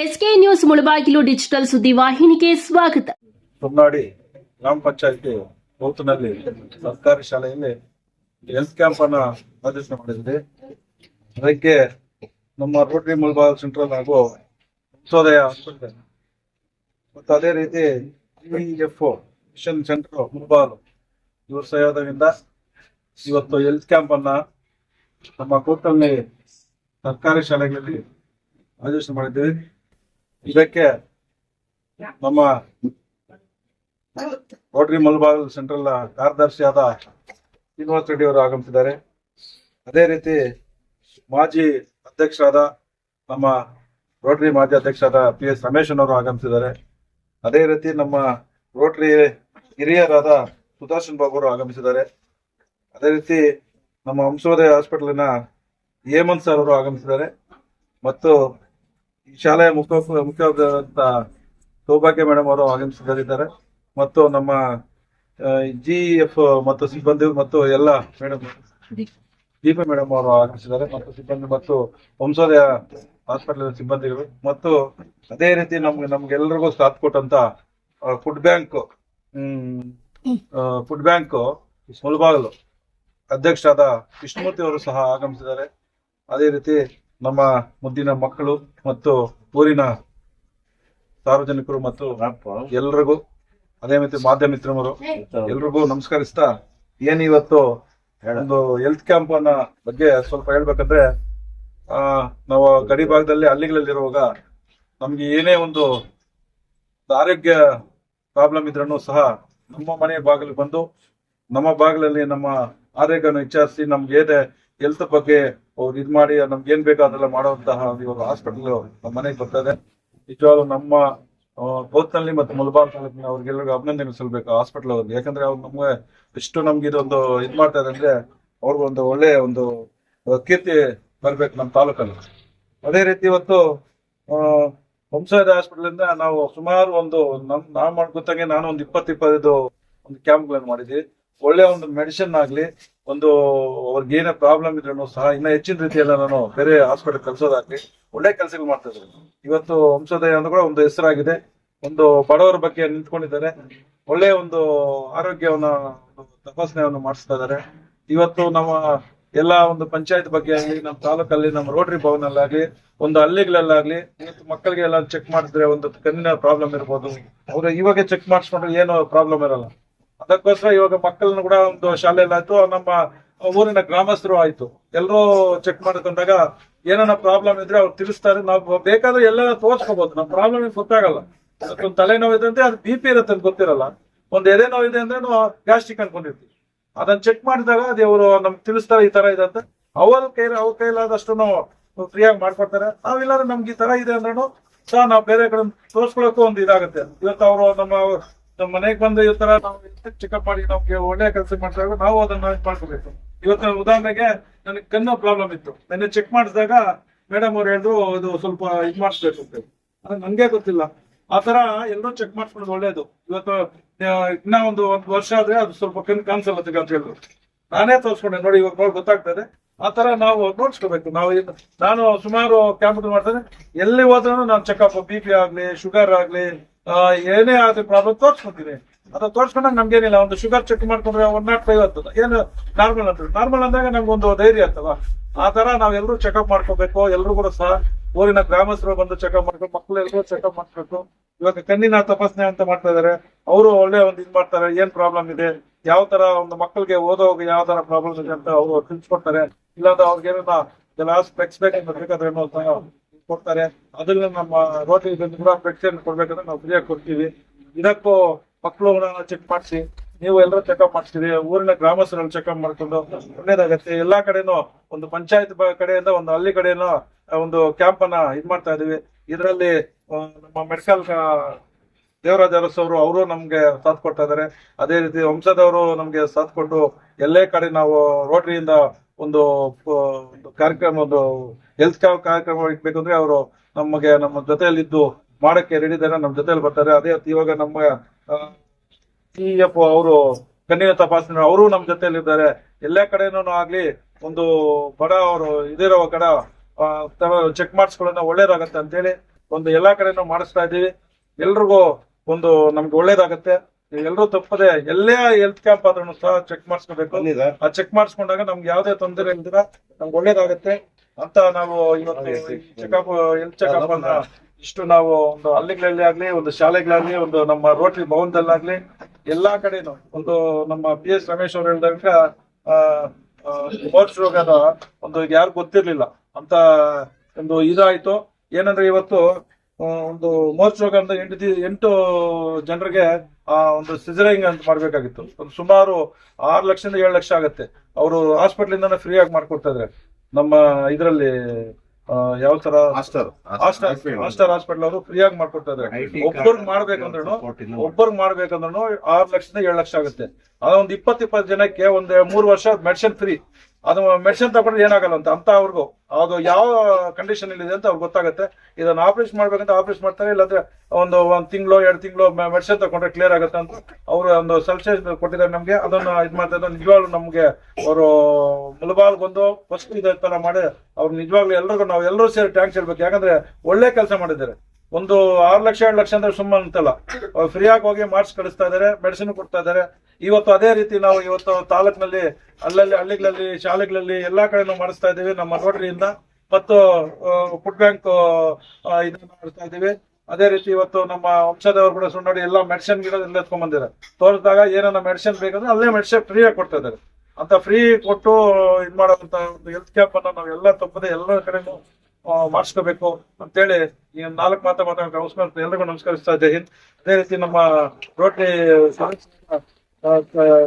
S K news Mulabagilu digital ಸುದ್ದಿವಾಹಿನಿಗೆ ಸ್ವಾಗತ. ಹೊನ್ನಾಡಿ ಗ್ರಾಮ ಪಂಚಾಯತಿ ಬೌತ್ನಲ್ಲಿ ಸರ್ಕಾರಿ ಶಾಲೆಯಲ್ಲಿ ಹೆಲ್ತ್ ಕ್ಯಾಂಪ್ ಅನ್ನ ಆಯೋಜನೆ ಮಾಡಿದ್ವಿ. ಅದಕ್ಕೆ ನಮ್ಮ ರೋಟರಿ ಮುಳಬಾಗಿಲು ಸೆಂಟ್ರಲ್ ಹಾಗೂ ಸೋದಯ ಮತ್ತು ಅದೇ ರೀತಿ ಎಫ್ ಮಿಷನ್ ಸೆಂಟರ್ ಮುಳಬಾಗಿಲು. ಇವ್ರ ಸಹಯೋಗದಿಂದ ಇವತ್ತು ಹೆಲ್ತ್ ಕ್ಯಾಂಪ್ ಅನ್ನ ನಮ್ಮ ಕೂತಲ್ಲಿ ಸರ್ಕಾರಿ ಶಾಲೆಗಳಲ್ಲಿ ಆಯೋಜನೆ ಮಾಡಿದ್ದೀವಿ ಇದಕ್ಕೆ ನಮ್ಮ ರೋಟರಿ ಮಲ್ಬಾಗ್ ಸೆಂಟ್ರಲ್ ಕಾರ್ಯದರ್ಶಿಯಾದ ಶ್ರೀನಿವಾಸ ರೆಡ್ಡಿ ಅವರು ಆಗಮಿಸಿದ್ದಾರೆ. ಅದೇ ರೀತಿ ಮಾಜಿ ಅಧ್ಯಕ್ಷರಾದ ನಮ್ಮ ರೋಟರಿ ಮಾಜಿ ಅಧ್ಯಕ್ಷರಾದ ಪಿ ಎಸ್ ರಮೇಶನ್ ಅವರು ಆಗಮಿಸಿದ್ದಾರೆ. ಅದೇ ರೀತಿ ನಮ್ಮ ರೋಟರಿ ಹಿರಿಯರಾದ ಸುದರ್ಶನ್ ಬಾಬು ಅವರು ಆಗಮಿಸಿದ್ದಾರೆ. ಅದೇ ರೀತಿ ನಮ್ಮ ವಂಶೋದಯ ಹಾಸ್ಪಿಟಲಿನ ಹೇಮಂತ್ ಸರ್ ಅವರು ಆಗಮಿಸಿದ್ದಾರೆ. ಮತ್ತು ಈ ಶಾಲೆಯ ಮುಖ್ಯ ಮುಖ್ಯವಾದಂತ ಸೌಭಾಗ್ಯ ಮೇಡಮ್ ಅವರು ಆಗಮಿಸಿದ್ದಾರೆ ಮತ್ತು ನಮ್ಮ ಜಿ ಎಫ್ ಮತ್ತು ಸಿಬ್ಬಂದಿ ಮತ್ತು ಎಲ್ಲ ಮೇಡಮ್ ದೀಪ ಮೇಡಮ್ ಅವರು ಆಗಮಿಸಿದ್ದಾರೆ. ಮತ್ತು ಸಿಬ್ಬಂದಿ ಮತ್ತು ವಂಶೋದಯ ಹಾಸ್ಪಿಟಲ್ ಸಿಬ್ಬಂದಿಗಳು. ಮತ್ತು ಅದೇ ರೀತಿ ನಮ್ಗೆ ನಮ್ಗೆಲ್ಲರಿಗೂ ಸಾಥ್ ಕೊಟ್ಟಂತ food bank food bank Mulbagal ಅಧ್ಯಕ್ಷರಾದ ವಿಷ್ಣುಮೂರ್ತಿ ಅವರು ಸಹ ಆಗಮಿಸಿದ್ದಾರೆ. ಅದೇ ರೀತಿ ನಮ್ಮ ಮುದ್ದಿನ ಮಕ್ಕಳು ಮತ್ತು ಊರಿನ ಸಾರ್ವಜನಿಕರು ಮತ್ತು ಎಲ್ರಿಗೂ, ಅದೇ ರೀತಿ ಮಾಧ್ಯಮ ಮಿತ್ರರು, ಎಲ್ರಿಗೂ ನಮಸ್ಕರಿಸ್ತಾ ಏನ್ ಇವತ್ತು ಒಂದು ಹೆಲ್ತ್ ಕ್ಯಾಂಪ್ ಅನ್ನ ಬಗ್ಗೆ ಸ್ವಲ್ಪ ಹೇಳ್ಬೇಕಂದ್ರೆ, ಆ, ನಾವು ಗಡಿ ಭಾಗದಲ್ಲಿ ಹಳ್ಳಿಗಳಲ್ಲಿರುವಾಗ ನಮ್ಗೆ ಏನೇ ಒಂದು ಆರೋಗ್ಯ ಪ್ರಾಬ್ಲಮ್ ಇದ್ರೂ ಸಹ ನಮ್ಮ ಮನೆಯ ಬಾಗಿಲು ಬಂದು ನಮ್ಮ ಬಾಗಿಲಲ್ಲಿ ನಮ್ಮ ಆರೋಗ್ಯನ ವಿಚಾರಿಸಿ ನಮ್ಗೆ ಏನೇ ಹೆಲ್ತ್ ಬಗ್ಗೆ ಅವ್ರು ಇದ್ ಮಾಡಿ, ನಮ್ಗೆ ಏನ್ ಬೇಕೋ ಅದೆಲ್ಲ ಮಾಡುವಂತಹ ಇವಾಗ ಹಾಸ್ಪಿಟಲ್ ನಮ್ಮ ಮನೆಗೆ ಬರ್ತದೆ ನಿಜವಾಗ್ಲೂ ನಮ್ಮ ಬೋತ್ನಲ್ಲಿ ಮತ್ತು ಮುಲ್ಬಾರ್ ತಾಲೂಕಿನ ಅವ್ರಿಗೆಲ್ಲರಿಗೂ ಅಭಿನಂದನೆ ಸಲ್ಬೇಕು ಹಾಸ್ಪಿಟಲ್ ಅವ್ರಿಗೆ. ಯಾಕಂದ್ರೆ ಅವ್ರು ನಮ್ಗೆ ಎಷ್ಟು ನಮ್ಗೆ ಇದೊಂದು ಇದ್ ಮಾಡ್ತಾರೆ ಅಂದ್ರೆ ಅವ್ರಿಗೊಂದು ಒಳ್ಳೆ ಒಂದು ಕೀರ್ತಿ ಬರ್ಬೇಕು ನಮ್ಮ ತಾಲೂಕಲ್ಲಿ. ಅದೇ ರೀತಿ ಇವತ್ತು ವಂಶಾದ ಹಾಸ್ಪಿಟಲ್ ಇಂದ ನಾವು ಸುಮಾರು ಒಂದು, ನಮ್, ನಾವ್ ಮಾಡ್ಕೊತಂಗೆ ನಾನು ಒಂದು ಇಪ್ಪತ್ತು, ಇಪ್ಪತ್ತೈದು ಒಂದು ಕ್ಯಾಂಪ್ಗಳನ್ನು ಮಾಡಿದ್ವಿ. ಒಳ್ಳೆ ಒಂದು ಮೆಡಿಸಿನ್ ಆಗ್ಲಿ ಒಂದು ಅವ್ರಿಗೆ ಏನೇ ಪ್ರಾಬ್ಲಮ್ ಇದ್ರೂ ಸಹ ಇನ್ನ ಹೆಚ್ಚಿನ ರೀತಿಯಲ್ಲ ನಾನು ಬೇರೆ ಹಾಸ್ಪಿಟಲ್ ಕಳ್ಸೋದಾಗ್ಲಿ ಒಳ್ಳೆ ಕೆಲಸಗಳು ಮಾಡ್ತಾ ಇದ್ರು ಇವತ್ತು ವಂಶೋದಯ ಅಂತ ಕೂಡ ಒಂದು ಹೆಸರಾಗಿದೆ. ಒಂದು ಬಡವರ ಬಗ್ಗೆ ನಿಂತ್ಕೊಂಡಿದ್ದಾರೆ. ಒಳ್ಳೆ ಒಂದು ಆರೋಗ್ಯವನ್ನ ತಪಾಸಣೆಯನ್ನು ಮಾಡಿಸ್ತಾ ಇದ್ದಾರೆ. ಇವತ್ತು ನಮ್ಮ ಎಲ್ಲ ಒಂದು ಪಂಚಾಯತ್ ಬಗ್ಗೆ ಆಗಲಿ, ನಮ್ಮ ತಾಲೂಕಲ್ಲಿ, ನಮ್ಮ ರೋಟರಿ ಭವನಲ್ಲಾಗ್ಲಿ, ಒಂದು ಹಳ್ಳಿಗಳಲ್ಲಾಗ್ಲಿ, ಇವತ್ತು ಮಕ್ಕಳಿಗೆ ಎಲ್ಲ ಚೆಕ್ ಮಾಡಿದ್ರೆ ಒಂದು ಕಣ್ಣಿನ ಪ್ರಾಬ್ಲಮ್ ಇರ್ಬೋದು. ಅವ್ರ ಇವಾಗ ಚೆಕ್ ಮಾಡಿಸ್ಕೊಂಡ್ರೆ ಏನು ಪ್ರಾಬ್ಲಮ್ ಇರಲ್ಲ. ಅದಕ್ಕೋಸ್ಕರ ಇವಾಗ ಮಕ್ಕಳನ್ನು ಕೂಡ ಒಂದು ಶಾಲೆಯಲ್ಲಾಯ್ತು ನಮ್ಮ ಊರಿನ ಗ್ರಾಮಸ್ಥರು ಆಯ್ತು. ಎಲ್ಲರೂ ಚೆಕ್ ಮಾಡ್ಕೊಂಡಾಗ ಏನಾರ ಪ್ರಾಬ್ಲಮ್ ಇದ್ರೆ ಅವ್ರು ತಿಳಿಸ್ತಾರೆ. ನಾವು ಬೇಕಾದ್ರೆ ಎಲ್ಲ ತೋರ್ಸ್ಕೋಬಹುದು ನಮ್ಮ ಪ್ರಾಬ್ಲಮ್ ಗೊತ್ತಾಗಲ್ಲ. ಅದಕ್ಕೊಂದು ತಲೆನೋವು ಇದೆ ಅಂದ್ರೆ ಅದು ಬಿ ಪಿ ಇರುತ್ತೆ ಅಂತ ಗೊತ್ತಿರಲ್ಲ. ಒಂದು ಎದೆ ನೋವು ಇದೆ ಅಂದ್ರೆ ನಾವು ಗ್ಯಾಸ್ಟ್ರಿಕ್ ಅನ್ಕೊಂಡಿರ್ತೀವಿ. ಅದನ್ನ ಚೆಕ್ ಮಾಡಿದಾಗ ಅದು ಅವರು ನಮ್ಗೆ ತಿಳಿಸ್ತಾರೆ ಈ ತರ ಇದೆ ಅಂತ. ಅವ್ರ ಕೈ ಅವ್ರ ಕೈಲಾದಷ್ಟು ನಾವು ಫ್ರೀಯಾಗಿ ಮಾಡ್ಕೊಡ್ತಾರೆ. ನಾವಿಲ್ಲಾಂದ್ರೆ ನಮ್ಗೆ ಈ ತರ ಇದೆ ಅಂದ್ರೂ ಸಹ ನಾವು ಬೇರೆ ಕಡೆ ತೋರ್ಸ್ಕೊಳಕ್ಕೂ ಒಂದು ಇದಾಗುತ್ತೆ. ಇವತ್ತು ಅವರು ನಮ್ಮ ನಮ್ಮ ಮನೆಗೆ ಬಂದು ಈ ತರ ನಾವು ಚೆಕಪ್ ಮಾಡಿ ನಮ್ಗೆ ಒಳ್ಳೆ ಕೆಲಸ ಮಾಡಿದಾಗ ನಾವು ಅದನ್ನ ಮಾಡ್ಕೋಬೇಕು. ಇವತ್ತು ಉದಾಹರಣೆಗೆ ನನಗೆ ಕಣ್ಣು ಪ್ರಾಬ್ಲಮ್ ಇತ್ತು. ನೆನ್ನೆ ಚೆಕ್ ಮಾಡಿಸಿದಾಗ ಮೇಡಮ್ ಅವ್ರು ಹೇಳಿದ್ರು ಅದು ಸ್ವಲ್ಪ ಇದು ಮಾಡಿಸ್ಬೇಕು ಅಂತ ನನ್ಗೆ ಗೊತ್ತಿಲ್ಲ. ಆತರ ತರ ಎಲ್ಲರೂ ಚೆಕ್ ಮಾಡಿಸ್ಕೊಳ್ಳೋದು ಒಳ್ಳೇದು. ಇವತ್ತು ಇನ್ನ ಒಂದು ಒಂದು ವರ್ಷ ಆದ್ರೆ ಅದು ಸ್ವಲ್ಪ ಕಣ್ಣು ಕಾಣಿಸಲ್ಲತ್ತೆ ಅಂತ ಹೇಳಿದ್ರು. ನಾನೇ ತೋರಿಸ್ಕೊಂಡೆ. ನೋಡಿ, ಇವಾಗ ಗೊತ್ತಾಗ್ತದೆ ಆತರ ತರ ನಾವು ನೋಡ್ಸ್ಕೋಬೇಕು. ನಾವು ನಾನು ಸುಮಾರು ಕ್ಯಾಂಪ್ ಮಾಡ್ತೇನೆ. ಎಲ್ಲಿ ಹೋದ್ರೂ ನಾನು ಚೆಕಪ್ ಬಿ ಪಿ ಆಗ್ಲಿ ಶುಗರ್ ಆಗ್ಲಿ ಏನೇ ಆದ್ರೆ ಪ್ರಾಬ್ಲಮ್ ತೋರ್ಸ್ಕೊತೀನಿ. ಅದು ತೋರ್ಸ್ಕೊಂಡಾಗ ನಮ್ಗೇನಿಲ್ಲ, ಒಂದು ಶುಗರ್ ಚೆಕ್ ಮಾಡ್ಕೊಂಡ್ರೆ ಒನ್ ನಾಟ್ ಫೈವ್ ಆಗ್ತದೆ. ಏನು ನಾರ್ಮಲ್ ಅಂತ ನಾರ್ಮಲ್ ಅಂದಾಗ ನಮ್ಗೆ ಒಂದು ಧೈರ್ಯ ಆಗ್ತದ ಆ ತರ ನಾವೆಲ್ಲರೂ ಚೆಕಪ್ ಮಾಡ್ಕೋಬೇಕು, ಎಲ್ರು ಕೂಡ ಸಹ ಊರಿನ ಗ್ರಾಮಸ್ಥರು ಬಂದು ಚೆಕಪ್ ಮಾಡ್ಬೇಕು ಮಕ್ಕಳು ಎಲ್ಲರೂ ಚೆಕಪ್ ಮಾಡ್ಬೇಕು ಇವಾಗ ಕಣ್ಣಿನ ತಪಾಸಣೆ ಅಂತ ಮಾಡ್ತಾ ಇದಾರೆ, ಅವರು ಒಳ್ಳೆ ಒಂದು ಇದ್ ಮಾಡ್ತಾರೆ, ಏನ್ ಪ್ರಾಬ್ಲಮ್ ಇದೆ, ಯಾವ ತರ ಒಂದು ಮಕ್ಕಳಿಗೆ ಓದೋವಾಗ ಯಾವ ತರ ಪ್ರಾಬ್ಲಮ್ ಇದೆ ಅಂತ ಅವರು ತಿಳಿಸ್ಕೊಡ್ತಾರೆ. ಇಲ್ಲಾಂದ್ರೆ ಅವ್ರಿಗೆ ಏನೋ ಗ್ಲಾಸ್ ಸ್ಪೆಕ್ಸ್ ಬೇಕಂತ ಬೇಕಾದ್ರೆ ಕೊಡ್ತಾರೆ. ಅದನ್ನ ನಮ್ಮ ರೋಟಿ ಕೂಡ ಪೆಟ್ಷನ್ ಕೊಡ್ಬೇಕಂದ್ರೆ ನಾವು ಫ್ರೀಯಾಗಿ ಕೊಡ್ತೀವಿ. ಇದಕ್ಕೂ ಮಕ್ಕಳು ಚೆಕ್ ಮಾಡಿಸಿ, ನೀವು ಎಲ್ಲರೂ ಚೆಕಪ್ ಮಾಡಿಸ್ತೀವಿ ಊರಿನ ಗ್ರಾಮಸ್ಥರಲ್ಲಿ ಚೆಕಪ್ ಮಾಡ್ಕೊಂಡು ಒಳ್ಳೇದಾಗತ್ತೆ. ಎಲ್ಲಾ ಕಡೆನೂ ಒಂದು ಪಂಚಾಯತ್ ಕಡೆಯಿಂದ ಒಂದು ಹಳ್ಳಿ ಕಡೆನೂ ಒಂದು ಕ್ಯಾಂಪ್ ಅನ್ನ ಇದ್ ಮಾಡ್ತಾ ಇದೀವಿ. ಇದರಲ್ಲಿ ನಮ್ಮ ಮೆಡಿಕಲ್ ದೇವರಾಜ ಅರಸ್ ಅವರು ಅವರು ನಮ್ಗೆ ಸಾಥ್ ಕೊಡ್ತಾ ಇದಾರೆ ಅದೇ ರೀತಿ ವಂಶದವರು ನಮ್ಗೆ ಸಾಥ್ ಕೊಟ್ಟು ಎಲ್ಲೇ ಕಡೆ ನಾವು ರೋಟರಿಯಿಂದ ಒಂದು ಕಾರ್ಯಕ್ರಮ, ಒಂದು ಹೆಲ್ತ್ ಕಾರ್ಯಕ್ರಮ ಇಟ್ಬೇಕಂದ್ರೆ ಅವರು ನಮಗೆ ನಮ್ಮ ಜೊತೆಯಲ್ಲಿದ್ದು ಮಾಡಕ್ಕೆ ರೆಡಿ ಇದ್ದಾರೆ, ನಮ್ಮ ಜೊತೆಯಲ್ಲಿ ಬರ್ತಾರೆ. ಅದೇ ಇವಾಗ ನಮ್ಮ ಸಿ ಎಫ್ ಅವರು, ಕಣ್ಣಿನ ತಪಾಸಣೆ, ಅವರು ನಮ್ಮ ಜೊತೆಯಲ್ಲಿ ಇದ್ದಾರೆ ಎಲ್ಲಾ ಕಡೆನೂ ಆಗ್ಲಿ ಒಂದು ಬಡ ಅವರು ಇದಿರೋ ಕಡೆ ಚೆಕ್ ಮಾಡಿಸ್ಕೊಳ್ಳೋಣ ಒಳ್ಳೇದಾಗತ್ತೆ ಅಂತೇಳಿ ಒಂದು ಎಲ್ಲಾ ಕಡೆನೂ ಮಾಡಿಸ್ತಾ ಇದ್ದೀವಿ. ಎಲ್ರಿಗೂ ಒಂದು ನಮ್ಗೆ ಒಳ್ಳೇದಾಗತ್ತೆ. ಎಲ್ಲರೂ ತಪ್ಪದೆ ಎಲ್ಲೇ ಹೆಲ್ತ್ ಕ್ಯಾಂಪ್ ಆದ್ರೂ ಸಹ ಚೆಕ್ ಮಾಡಿಸ್ಕೋಬೇಕು. ಆ ಚೆಕ್ ಮಾಡಿಸ್ಕೊಂಡಾಗ ನಮ್ಗೆ ಯಾವ್ದೇ ತೊಂದರೆ ಇಲ್ದಿರ ನಮ್ಗೆ ಒಳ್ಳೇದಾಗತ್ತೆ. ಅಂತ ನಾವು ಇವತ್ತು ಚೆಕಪ್ ಹೆಲ್ತ್ ಚೆಕಪ್ ಅನ್ನ ಇಷ್ಟು ನಾವು ಒಂದು ಹಳ್ಳಿಗಳಲ್ಲಿ ಆಗ್ಲಿ ಒಂದು ಶಾಲೆಗಳಾಗ್ಲಿ ಒಂದು ನಮ್ಮ ರೋಟರಿ ಭವನದಲ್ಲಾಗ್ಲಿ ಎಲ್ಲಾ ಕಡೆನು ಒಂದು ನಮ್ಮ ಪಿ ಎಸ್ ರಮೇಶ್ ಅವ್ರು ಹೇಳಿದಾಗ ಸ್ಪೋರ್ಟ್ಸ್ ರೋಗದ ಒಂದು ಯಾರು ಗೊತ್ತಿರ್ಲಿಲ್ಲ. ಅಂತ ಒಂದು ಇದಾಯ್ತು. ಏನಂದ್ರೆ ಇವತ್ತು ಒಂದು ಮೋಸ್ಟ್ ರೋಗ ಅಂತ ಎಂಟು ಎಂಟು ಜನರಿಗೆ ಆ ಒಂದು ಸಿಜರಿಂಗ್ ಅಂತ ಮಾಡ್ಬೇಕಾಗಿತ್ತು. ಒಂದು ಸುಮಾರು ಆರು ಲಕ್ಷದಿಂದ ಏಳು ಲಕ್ಷ ಆಗತ್ತೆ. ಅವರು ಹಾಸ್ಪಿಟಲ್ ಇಂದಾನೆ ಫ್ರೀ ಆಗಿ ಮಾಡ್ಕೊಡ್ತಾ ಇದ್ರೆ. ನಮ್ಮ ಇದರಲ್ಲಿ ಯಾವ ತರ? ಹಾಸ್ಟೆಲ್. ಹಾಸ್ಪಿಟಲ್ ಅವರು ಫ್ರೀ ಆಗಿ ಮಾಡ್ಕೊಡ್ತಾ ಇದ್ರೆ. ಒಬ್ಬರ್ಗ್ ಮಾಡ್ಬೇಕಂದ್ರೂ ಒಬ್ಬರ್ಗ್ ಮಾಡ್ಬೇಕಂದ್ರೂ ಆರು ಲಕ್ಷದಿಂದ ಏಳು ಲಕ್ಷ ಆಗುತ್ತೆ. ಅದೊಂದು ಇಪ್ಪತ್ತಿಪ್ಪತ್ತು ಇಪ್ಪತ್ತು ಜನಕ್ಕೆ ಒಂದ್ ಮೂರು ವರ್ಷ ಮೆಡಿಸಿನ್ ಫ್ರೀ ಅದು ಮೆಡಿಸಿನ್ ತಗೊಂಡ್ರೆ ಏನಾಗಲ್ಲ ಅಂತ ಅಂತ ಅವ್ರಿಗೂ. ಅದು ಯಾವ ಕಂಡೀಷನ್ ಇದೆ ಅಂತ ಅವ್ರಿಗೆ ಗೊತ್ತಾಗುತ್ತೆ. ಇದನ್ನ ಆಪರೇಷನ್ ಮಾಡ್ಬೇಕಂತ ಆಪರೇಷನ್ ಮಾಡ್ತಾರೆ, ಇಲ್ಲಾಂದ್ರೆ ಒಂದು ಒಂದ್ ತಿಂಗಳು, ಎರಡು ತಿಂಗಳು ಮೆಡಿಸಿನ್ ತಗೊಂಡ್ರೆ ಕ್ಲಿಯರ್ ಆಗುತ್ತೆ ಅಂತ ಅವರು ಒಂದು ಸಜೆಷನ್ ಕೊಟ್ಟಿದ್ದಾರೆ ನಮ್ಗೆ. ಅದನ್ನ ಇದು ಮಾಡ್ತಾ ಇದ್ದಾರೆ. ನಿಜವಾಗ್ಲೂ ನಮ್ಗೆ ಅವರು ಮುಲಬಾಲ್ಗೊಂದು ಫಸ್ಟ್ ಇದೇ ತರ ಮಾಡಿ, ಅವ್ರು ನಿಜವಾಗ್ಲೂ ಎಲ್ರಿಗೂ ನಾವು ಎಲ್ಲರೂ ಸೇರಿ ಟ್ಯಾಂಕ್ಸ್ ಹೇಳ್ಬೇಕು. ಯಾಕಂದ್ರೆ ಒಳ್ಳೆ ಕೆಲಸ ಮಾಡಿದ್ದಾರೆ. ಒಂದು ಆರು ಲಕ್ಷ ಎರಡು ಲಕ್ಷ ಅಂದ್ರೆ ಸುಮ್ಮನೆ ಅಂತಲ್ಲ. ಫ್ರೀ ಆಗಿ ಹೋಗಿ ಮಾರ್ಕ್ಸ್ ಕಳಿಸ್ತಾ ಇದಾರೆ ಮೆಡಿಸಿನ್ ಕೊಡ್ತಾ ಇದಾರೆ ಇವತ್ತು ಅದೇ ರೀತಿ ನಾವು ಇವತ್ತು ತಾಲೂಕಿನಲ್ಲಿ ಅಲ್ಲಲ್ಲಿ ಹಳ್ಳಿಗಳಲ್ಲಿ, ಶಾಲೆಗಳಲ್ಲಿ ಎಲ್ಲಾ ಕಡೆನೂ ಮಾಡಿಸ್ತಾ ಇದ್ದೀವಿ ನಮ್ಮ ರೋಟರಿಯಿಂದ ಮತ್ತು ಫುಡ್ ಬ್ಯಾಂಕ್ ಇದನ್ನ ಮಾಡ್ತಾ ಇದ್ದೀವಿ. ಅದೇ ರೀತಿ ಇವತ್ತು ನಮ್ಮ ವಂಶದವರು ಕೂಡ ಸುಣ್ಣಾಡಿ ಎಲ್ಲ ಮೆಡಿಸಿನ್ ಗಿಡದಲ್ಲಿ ಎತ್ಕೊಂಡ್ ಬಂದಿದ್ದಾರೆ ತೋರಿಸಿದಾಗ ಏನನ್ನ ಮೆಡಿಸಿನ್ ಬೇಕಂದ್ರೆ ಅಲ್ಲೇ ಮೆಡಿಸಿನ್ ಫ್ರೀ ಆಗಿ ಕೊಡ್ತಾ ಇದ್ದಾರೆ ಅಂತ ಫ್ರೀ ಕೊಟ್ಟು ಇದ್ ಮಾಡೋಂತ ಒಂದು ಹೆಲ್ತ್ ಕ್ಯಾಂಪ್ ಅನ್ನ ನಾವು ಎಲ್ಲ ತಪ್ಪದೆ ಎಲ್ಲ ಕಡೆನೂ ಮಾಡಿಸ್ಕೋಬೇಕು ಅಂತೇಳಿ ಈ ನಾಲ್ಕು ಮಾತಾ ಮಾತಾಡ್ತಾ ಅವಸರ ಎಲ್ರಿಗೂ ನಮಸ್ಕರಿಸ್ತಾ ಇದ್ದೆ. ಅದೇ ರೀತಿ ನಮ್ಮ ರೋಟರಿ of uh,